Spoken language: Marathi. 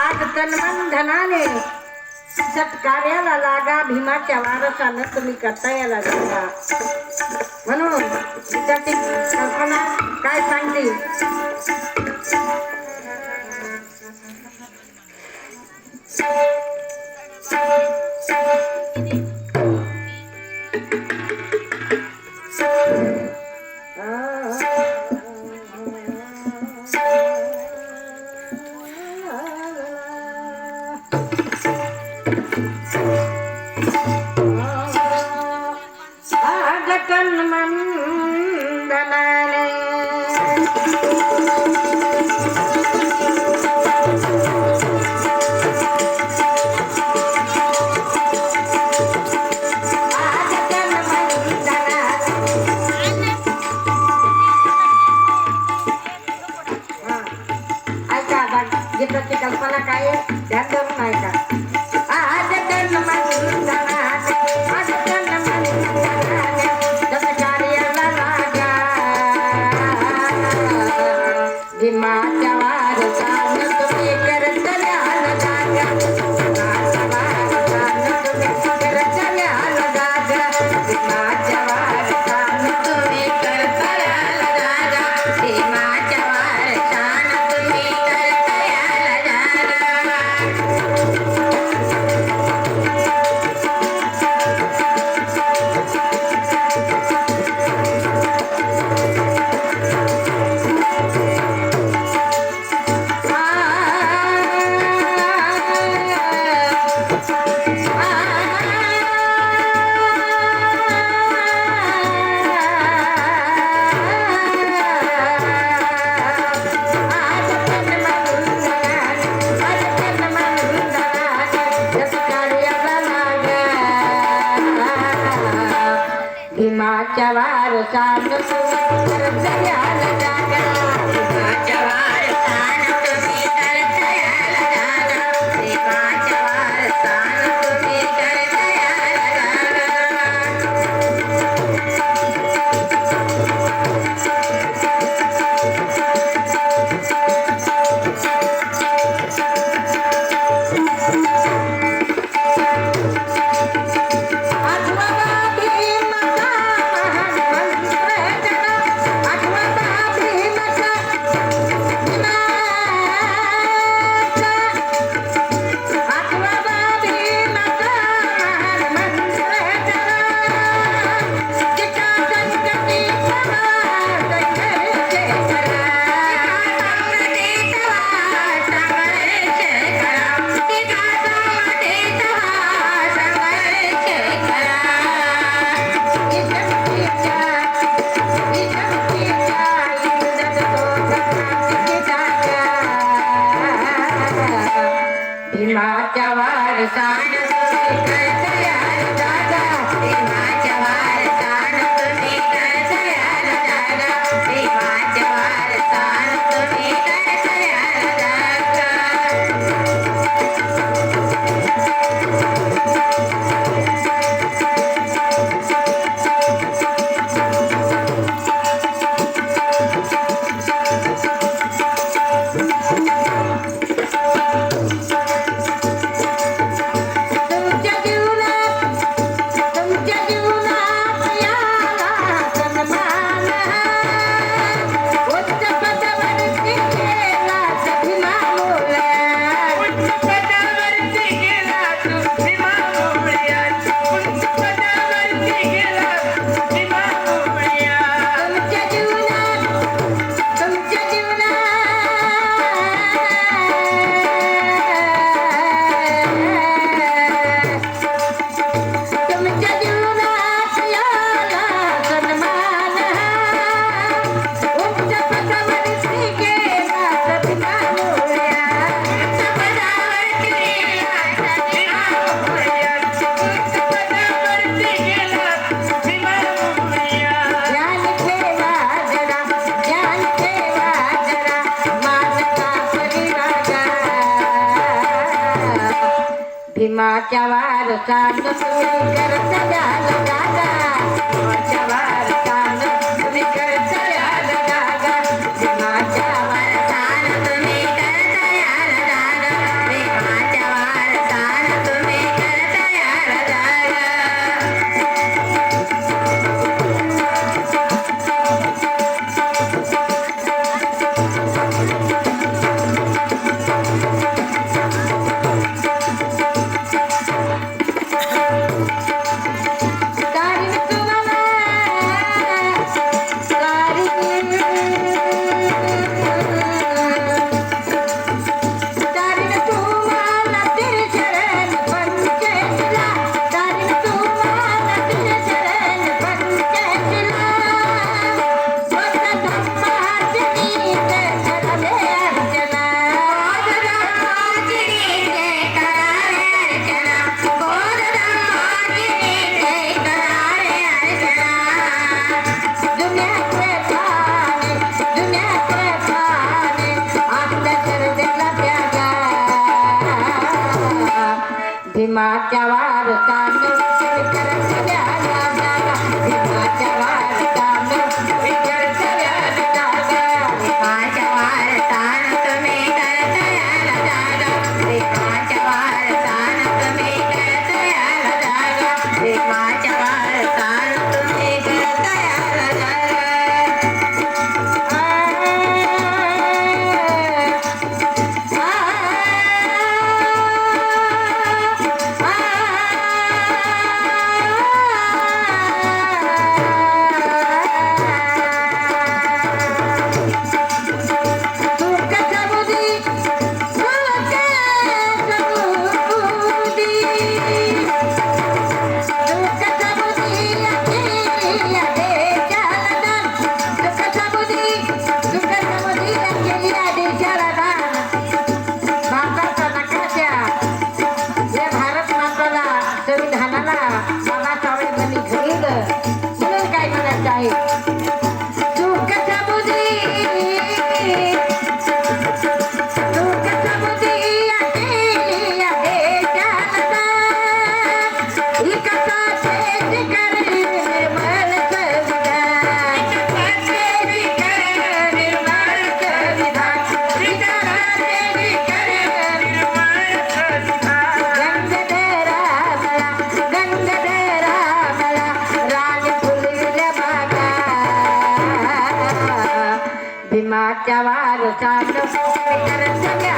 आज तनबंधनाने धनाने सत्कार्याला लागा भीमाच्या वारसानं तुम्ही करता यायला लागा. म्हणून कल्पना काय सांगते? i aja. कांड संसार भीमाच्या वारसा वरच्या वारचा नसू शंकर सदा लगाचा वरच्या वारचा भीमाच्या वारसानं Сама भीमाच्या वारसात कर सगळ्या